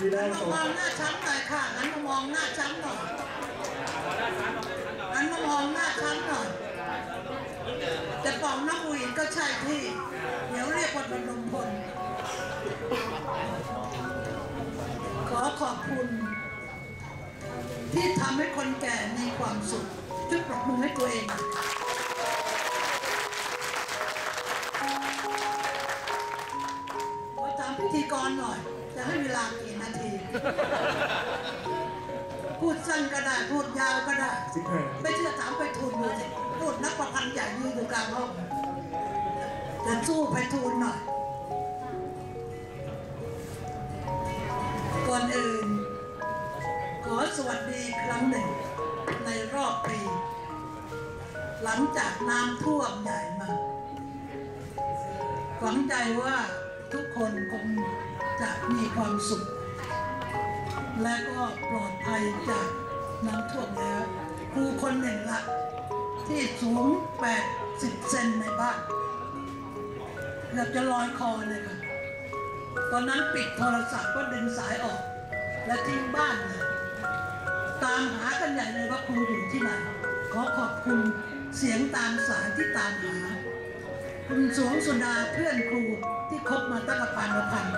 มีได้หันมางมองหน้าช้ำหน่อยค่ะหันมามองหน้าช้ำหน่อยหันมามองหน้าช้ำหน่อยจะเป่านักหวีดก็ใช่ที่เดี๋ยวเรียกว่าระดมพล ขอขอบคุณ ที่ทำให้คนแก่มีความสุขช่วยปรบมือให้ตัวเอง ขอถามพิธีกรหน่อย จะให้เวลากี่นาที พูดสั้นก็ได้พูดยาวก็ได้ สิบห้าไม่เชื่อถามไปทูลดูสิพูดนักประพันธ์ใหญ่ยืนอยู่กลางห้องจะสู้ไปทูลหน่อย ก่อนอื่น ขอสวัสดีครั้งหนึ่ง ในรอบปี หลังจากน้ำท่วมใหญ่มาหวังใจว่าทุกคนคง จะมีความสุข และก็ปลอดภัยจากน้ำท่วมแล้วครูคนหนึ่งละที่สูง 80 เซนในบ้านเกือบจะลอยคอเลยค่ะตอนนั้นปิดโทรศัพท์ก็ดึงสายออก และทิ้งบ้านเลยตามหากันใหญ่เลยว่าครูอยู่ที่ไหน ขอขอบคุณเสียงตามสายที่ตามหา คุณสวงสุดาเพื่อนครูที่คบมาตั้งแต่ปานพันธ์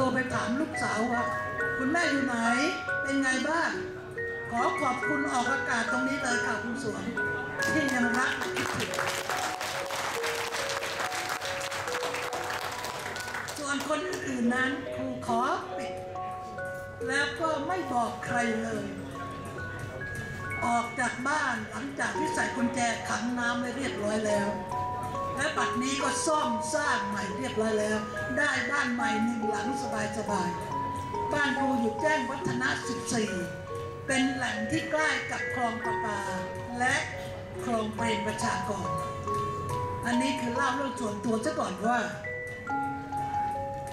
ทรไปถามลูกสาวว่า คุณแม่อยู่ไหน เป็นไงบ้าง ขอขอบคุณออกอากาศตรงนี้เลยค่ะคุณสวงที่ยังรักคิดถึงส่วนคนอื่นนั้นครูขอปิด แล้วก็ไม่บอกใครเลย ออกจากบ้านหลังจากที่ใส่กุญแจขังน้ำไว้เรียบร้อยแล้ว และบัดนี้ก็ซ่อมสร้างใหม่เรียบร้อยแล้ว ได้บ้านใหม่หนึ่งหลังสบายๆบ้านครูอยู่แจ้งวัฒนะ 14 เป็นแหล่งที่ใกล้กับคลองประปา และคลองเปรมประชากร อันนี้คือเล่าเรื่องส่วนตัวซะก่อนว่า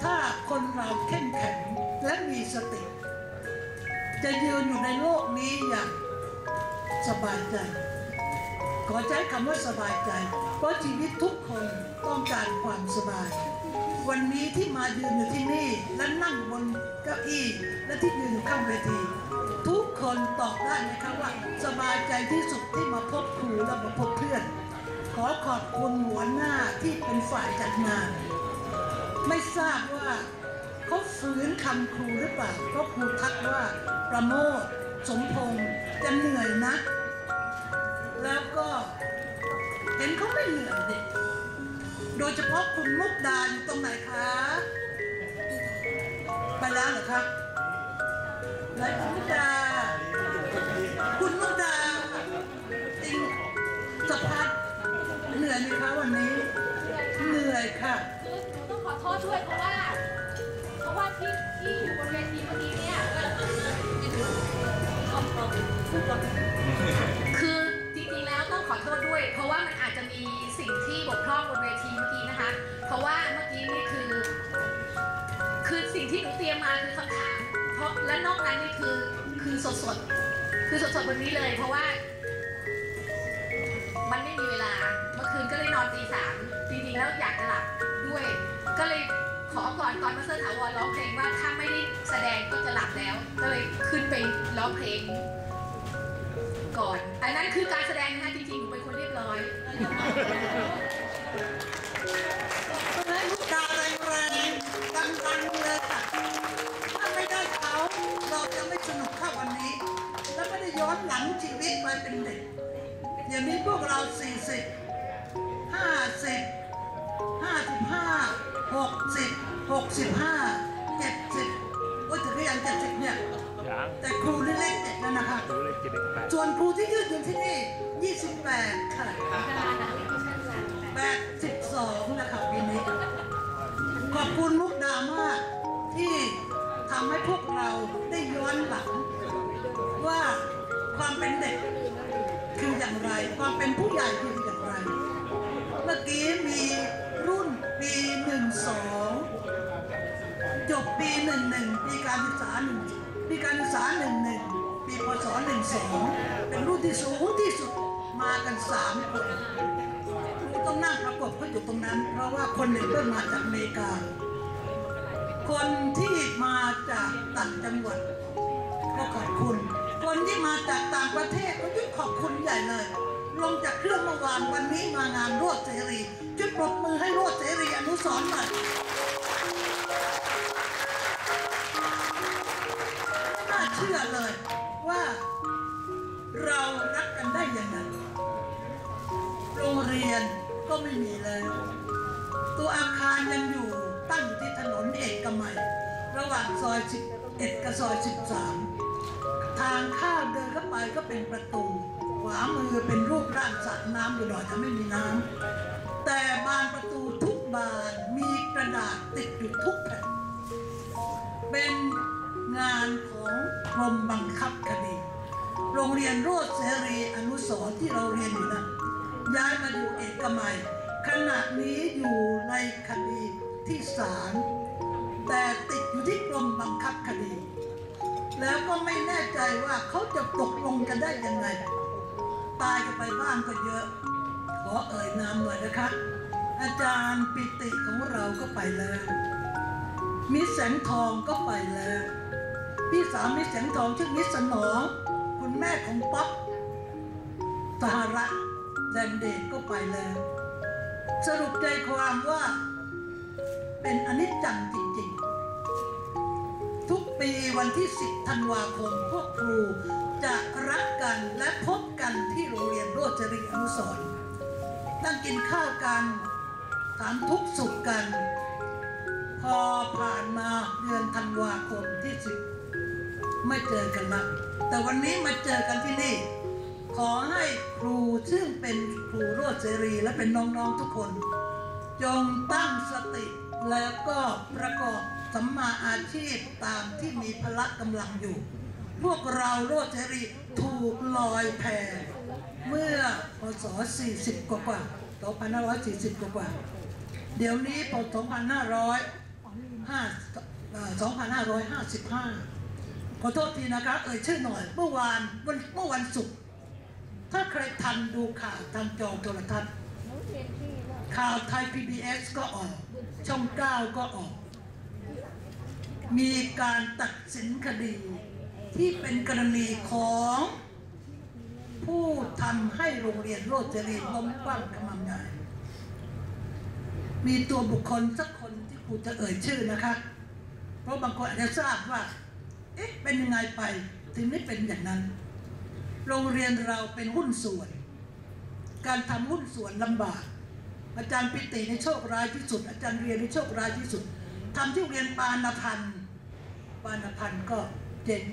ถ้าคนเราเข้มแข็งและมีสติ จะยืนอยู่ในโลกนี้อย่างสบายใจ ขอใช้คำว่าสบายใจ เพราะชีวิตทุกคนต้องการความสบาย วันนี้ที่มายืนอยู่ที่นี่และนั่งบนเก้าอี้และที่ยืนข้างเวที ทุกคนตอบได้ไหมครับว่าสบายใจที่สุดที่มาพบครูและมาพบเพื่อน ขอขอบคุณหัวหน้าที่เป็นฝ่ายจัดงาน ไม่ทราบว่าเขาฝืนคำครูหรือเปล่าเพราะครูทักว่าประโมทสมพงษ์จะเหนื่อยนะ แล้วก็เห็นเขาไม่เหนื่อยเด็กโดยเฉพาะคุณมุกดาอยู่ตรงไหนคะ ไปแล้วเหรอคะไหนคุณมุกดา คุณมุกดาติงสะพัดเหนื่อยไหมคะวันนี้ เหนื่อยค่ะคือหนูต้องขอโทษด้วยเพราะว่า เพราะว่าที่ที่อยู่บนเวทีเมื่อกี้เนี่ยคือ โทษด้วย เพราะว่ามันอาจจะมีสิ่งที่บกพร่องบนเวทีเมื่อกี้นะคะ เพราะว่าเมื่อกี้นี่คือ คือสิ่งที่หนูเตรียมมาคือคำถามเพราะและนอกนั้นนี่คือคือสดๆคือสดๆวันนี้เลย เพราะว่า มันไม่มีเวลาเมื่อคืนก็เลยนอนตีสามจริงๆแล้วอยากจะหลับด้วย ก็เลยขอก่อนก่อนมาเซอร์ถาวรร้องเพลงว่าถ้าไม่ได้แสดงก็จะหลับแล้ว ก็เลยขึ้นไปร้องเพลงก่อน อันนั้นคือการแสดงนะจริง ๆหนูเป็นคนเรียบร้อยแม่ลูกดาแรงๆดังๆเลยค่ะถ้าไม่ได้เขาเราจะไม่สนุกเท่าวันนี้ และไม่ได้ย้อนหลังชีวิตไปเป็นเด็กเดี๋ยวนี้พวกเรา 40 50 55 60 65 70โอ้ยถึงหรือยัง70เนี่ยยังแต่ครู นี่เลขเจ็ดแล้วนคะดูเลยเจ็ดเด็กแปดส่วนครูที่ยืนอยู่ที่นี่ 28 ค่ะ 82 นะครับปีนี้ ขอบคุณมุกดามากที่ทำให้พวกเราได้ย้อนหลัง ว่าความเป็นเด็กคืออย่างไร ความเป็นผู้ใหญ่คืออย่างไร เมื่อกี้มีรุ่นปีหนึ่งสองจบปีหนึ่งหนึ่งปีการศึกษาหนึ่งปีการศึกษาหนึ่งหนึ่ง ปีพศหนึ่งสองเป็นรุ่นที่สูงที่สุดมากันสามคนครูต้องนั่งประกบเขาอยู่ตรงนั้น เพราะว่าคนหนึ่งเพิ่งมาจากอเมริกา คนที่มาจากต่างจังหวัดก็ขอบคุณ คนที่มาจากต่างประเทศก็ยิ่งขอบคุณใหญ่เลย ลงจากเครื่องเมื่อวานวันนี้มางานรวดเสรีจุดปรบมือให้รวดเสรีอนุสรณ์หน่อยน่าเชื่อเลย ว่าเรารักกันได้ยังไงโรงเรียนก็ไม่มีแล้ว ตัวอาคารยังอยู่ตั้งอยู่ที่ถนนเอกมัยระหว่างซอย 11 กับซอย 13 ทางข้ามเดินเข้าไปก็เป็นประตู ขวามือเป็นรูปร่างสระน้ำอยู่หน่อยแต่ไม่มีน้ำแต่บานประตูทุกบานมีกระดาษติดอยู่ทุกแผ่นเป็นงานของกรมบังคับค โรงเรียนโรดเสรีอนุสรที่เราเรียนอยู่นะย้ายมาอยู่เอกมัยขณะนี้อยู่ในคดีที่ศาลแต่ติดอยู่ที่กรมบังคับคดี แล้วก็ไม่แน่ใจว่าเขาจะตกลงกันได้ยังไง ตายกันไปบ้างก็เยอะ ขอเอ่ยนามหน่อยนะคะ อาจารย์ปิติของเราก็ไปแล้วมิตรแสงทองก็ไปแล้ว พี่สาวมิตรแสงทองชื่อมิตรสนอง คุณแม่ของป๊อปสหรัฐแดนเดชก็ไปแล้ว สรุปใจความว่า เป็นอนิจจังจริงๆ ทุกปีวันที่ 10 ธันวาคมพวกครูจะรักกันและพบกันที่โรงเรียนโรจริอนุสรณ์นั่งกินข้าวกันถามทุกสุขกัน พอผ่านมาเดือนธันวาคมที่10ไม่เจอกันละ แต่วันนี้มาเจอกันที่นี่ ขอให้ครูซึ่งเป็นครูโรจเสรีและเป็นน้องๆทุกคน จงตั้งสติแล้วก็ประกอบสัมมาอาชีพตามที่มีพละกำลังอยู่ พวกเราโรจเสรีถูกลอยแพเมื่อพศ 40 กว่ากว่า2540 กว่ากว่า เดี๋ยวนี้พศ2555 ขอโทษทีนะคะเอ่ยชื่อหน่อย เมื่อวานวันเมื่อวันศุกร์ถ้าใครทันดูข่าวทางจอโทรทัศน์ ข่าวไทย PBS ก็ออก ช่อง9ก็ออก มีการตัดสินคดีที่เป็นกรณีของ ผู้ทำให้โรงเรียนโรจรีล้มคว่ำกำลังใหญ่มีตัวบุคคลสักคนที่ครูจะเอ่ยชื่อนะคะ เพราะบางคนอาจจะทราบว่า เอ๊ะเป็นยังไงไปถึงไม่เป็นอย่างนั้น โรงเรียนเราเป็นหุ้นส่วน การทำหุ้นส่วนลำบาก อาจารย์ปิติในโชคร้ายที่สุด อาจารย์เรียนในโชคร้ายที่สุดทำที่โรงเรียนปานพันธ์ปานพันธ์ก็เจ๋ง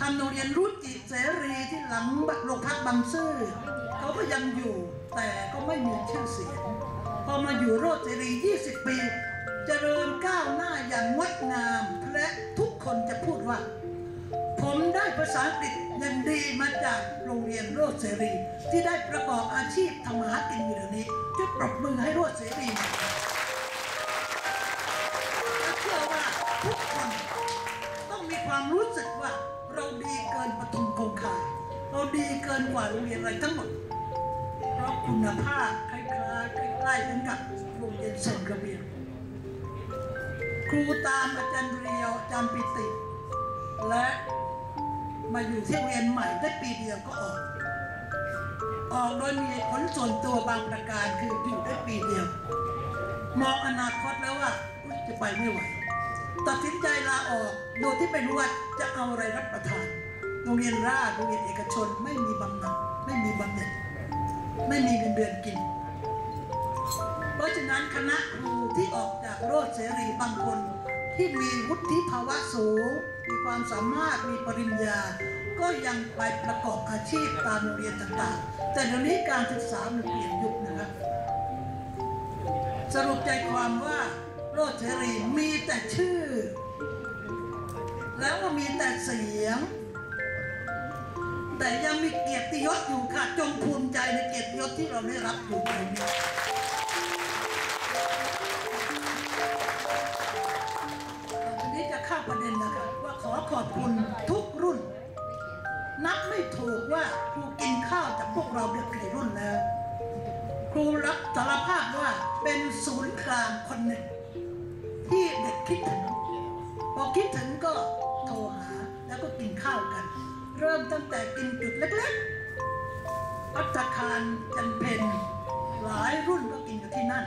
ทำโรงเรียนรุจิเสรีที่หลังโรงพักบางซื่อเขาก็ยังอยู่แต่ก็ไม่มีชื่อเสียงพอมาอยู่โรจเสรี 20 ปี เจริญก้าวหน้าอย่างงดงาม และทุกคนจะพูดว่า ผมได้ภาษาอังกฤษอย่างดีมาจากโรงเรียนโรจเสรี ที่ได้ประกอบอาชีพทำมาหากินอยู่เดี๋ยวนี้จะปรบมือให้โรจเสรีและเชื่อว่าทุกคนต้องมีความรู้สึกว่าเราดีเกินปทุมคงคาเราดีเกินกว่าโรงเรียนอะไรทั้งหมดเพราะคุณภาพคล้ายๆใกล้ๆกันกับโรงเรียนเซนกระเบียง ครูตามอาจารย์เรียวอาจารย์ปิติ และมาอยู่ที่เรียนใหม่ได้ปีเดียวก็ออก ออกโดยมีผลส่วนตัวบางประการคืออยู่ได้ปีเดียว มองอนาคตแล้วว่าจะไปไม่ไหวตัดสินใจลาออกโดยที่ไม่รู้ว่าจะเอาอะไรรับประทานโรงเรียนราชโรงเรียนเอกชนไม่มีบำนาญไม่มีบำเหน็จไม่มีเงินเดือนกิน เพราะฉะนั้นคณะครูที่ออกจาก โรดเสรีบางคน ที่มีวุฒิภาวะสูง มีความสามารถมีปริญญา ก็ยังไปประกอบอาชีพตามโรงเรียนต่างๆ แต่เดี๋ยวนี้การศึกษามันเปลี่ยนยุคนะครับ สรุปใจความว่าโรดเสรีมีแต่ชื่อ แล้วก็มีแต่เสียง แต่ยังมีเกียรติยศอยู่ค่ะ จงภูมิใจในเกียรติยศที่เราได้รับอยู่ตรงนี้ สารภาพว่าเป็นศูนย์กลางคนหนึ่ง ที่เด็กคิดถึงพอคิดถึงก็โทรหาแล้วก็กินข้าวกัน เริ่มตั้งแต่กินจุดเล็กๆพัตตาคารจันเพนหลายรุ่นก็กินกันที่นั่น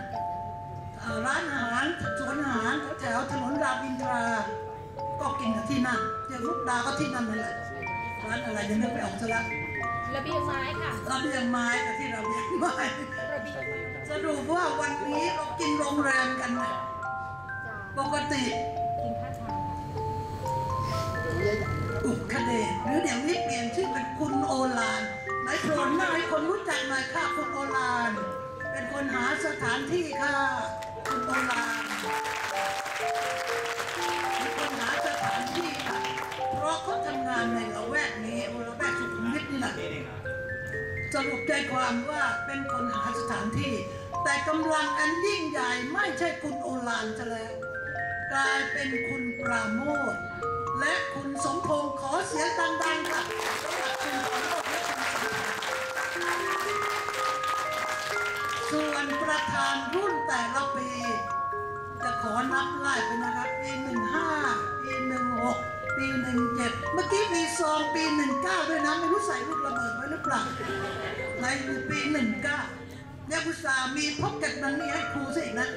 เอ่อร้านอาหารสวนอาหารแถวๆถนนรามอินทรา ก็กินกันที่นั่นเดี๋ยวลูกดาก็ที่นั่นนั่นแหละร้านอะไรยังนึกไม่ออกซะแล้วระเบียงไม้ค่ะระเบียงไม้กับที่ระเบียงไม้ระเบียงไม้ สรุปว่าวันนี้เรากินโรงแรมกันนะปกติกินข้าวเช้าอุกคเดชหรือเดี๋ยวนี้เปลี่ยนชื่อเป็นคุณโอลานไหนโผล่หน้าให้คนรู้จักหน่อยค่ะคุณโอลาน เป็นคนหาสถานที่ค่ะ คุณโอลานเป็นคนหาสถานที่ค่ะ เพราะเขาทำงานในละแวกนี้ละแวกสุขุมวิทนี่แหละสรุปใจความว่าเป็นคนหาสถานที่ แต่กำลังอันยิ่งใหญ่ไม่ใช่คุณโอลานซะแล้ว กลายเป็นคุณปราโมทและคุณสมพงษ์ขอเสียงดังๆค่ะสำหรับคุณปราโมทและคุณสมพงษ์ส่วนประธานรุ่นแต่ละปี จะขอนับไล่ไปนะครับ ปีหนึ่งห้าปีหนึ่งหกปีหนึ่งเจ็ดเมื่อกี้มีซองปีหนึ่งเก้าด้วยนะ ไม่รู้ใส่ลูกระเบิดไว้หรือเปล่าในปีหนึ่งเก้า เนี่ยกุตส่ามีพ็อกเก็ตมันนี่ให้ครูสิอีกนะ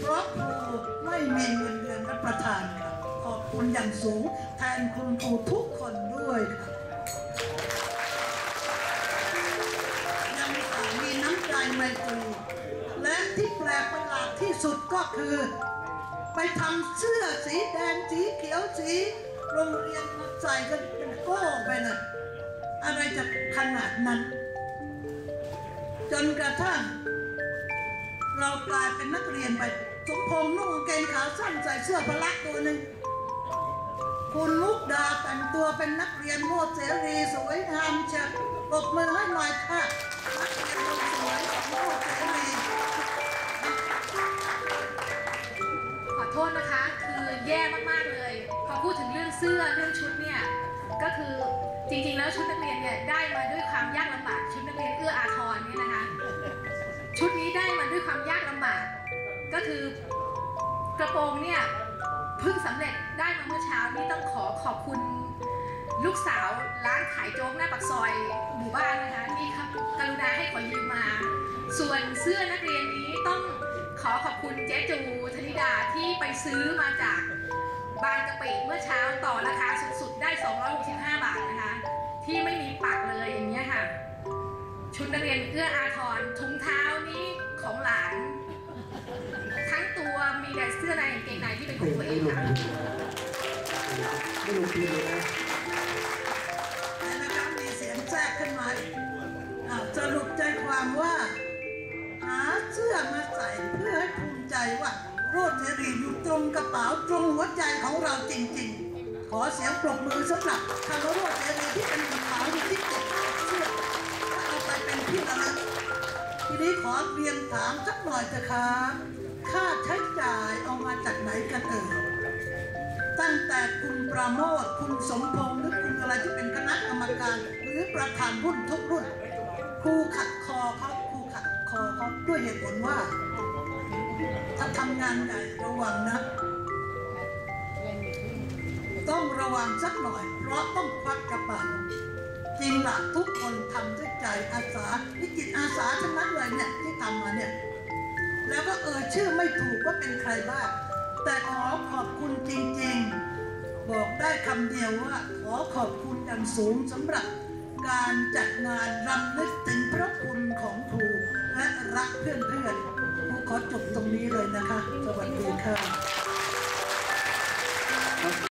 เพราะครูไม่มีเงินเดือนรับประทานครับขอบคุณอย่างสูงแทนคุณครูทุกคนด้วยครับยังมีน้ำใจไมตรีและที่แปลกประหลาดที่สุดก็คือ ไปทำเสื้อสีแดงสีเขียวสีโรงเรียนมาใส่กันเป็นโก้ไปเลยอะไรจะขนาดนั้น จนกระทั่งเรากลายเป็นนักเรียนไป สมพงษ์นุ่งกางเกงขาสั้นใส่เสื้อพละตัวหนึ่งคุณมุกดาแต่งตัวเป็นนักเรียนโมดเสรีสวยงามเชียปรบมือให้หน่อยค่ะนักเรียนคนสวยของโมดเสรีขอโทษนะคะคือแย่มากๆเลยพอพูดถึงเรื่องเสื้อเรื่องชุดเนี่ย ก็คือจริงๆแล้วชุดนักเรียนเนี่ยได้มาด้วยความยากลำบากชุดนักเรียนเอื้ออาทรเนี่ยนะคะ ชุดนี้ได้มาด้วยความยากลำบาก ก็คือกระโปรงเนี่ยเพิ่งสำเร็จได้มาเมื่อเช้านี้ต้องขอขอบคุณลูกสาวร้านขายโจ๊กหน้าปากซอยหมู่บ้านนะคะที่ครับกรุณาให้ขอยืมมา ส่วนเสื้อนักเรียนนี้ต้องขอขอบคุณเจ๊จูธนิดาที่ไปซื้อมาจาก บางกะปิเมื่อเช้าต่อราคาสุดๆได้ 265 บาทนะคะ ที่ไม่มีปักเลยอย่างเงี้ยค่ะ ชุดนักเรียนเอื้ออาทรถุงเท้านี้ของหลาน ทั้งตัวมีแต่เสื้อในกางเกงในที่เป็นของตัวเองค่ะไม่ลงทุนเลยนะแต่นะครับมีเสียงแทรกขึ้นมาอีกอ่าสรุปใจความว่า หาเสื้อมาใส่เพื่อให้ภูมิใจว่า โรดเสรีอยู่ตรงกระเป๋าตรงหัวใจของเราจริงๆ ขอเสียงปรบมือสำหรับคำว่าโรดเสรีที่เป็นกระเป๋าอยู่ที่เก็บเสื้อและเอาไปเป็นที่ระลึกทีนี้ขอเรียนถามสักหน่อยเถอะครับค่าใช้จ่ายเอามาจากไหนกันเอ่ยตั้งแต่คุณประโมทคุณสมพงษ์หรือคุณอะไรที่เป็นคณะกรรมการหรือประธานรุ่นทุกรุ่นครูขัดคอเขาครูขัดคอเขาด้วยเหตุผลว่า ถ้าทำงานใหญ่ระวังนะ ต้องระวังสักหน่อย เพราะต้องควักกระเป๋าจริงละทุกคนทำด้วยใจอาสาวิจิตอาสาทั้งนั้นเลยเนี่ยที่ทำมาเนี่ย แล้วก็เอ่ยชื่อไม่ถูกว่าเป็นใครบ้างแต่ขอขอบคุณจริงๆ บอกได้คำเดียวว่าขอขอบคุณอย่างสูงสำหรับการจัดงานรำลึกถึงพระคุณของครูและรักเพื่อนๆ ขอจบตรงนี้เลยนะคะ สวัสดีค่ะ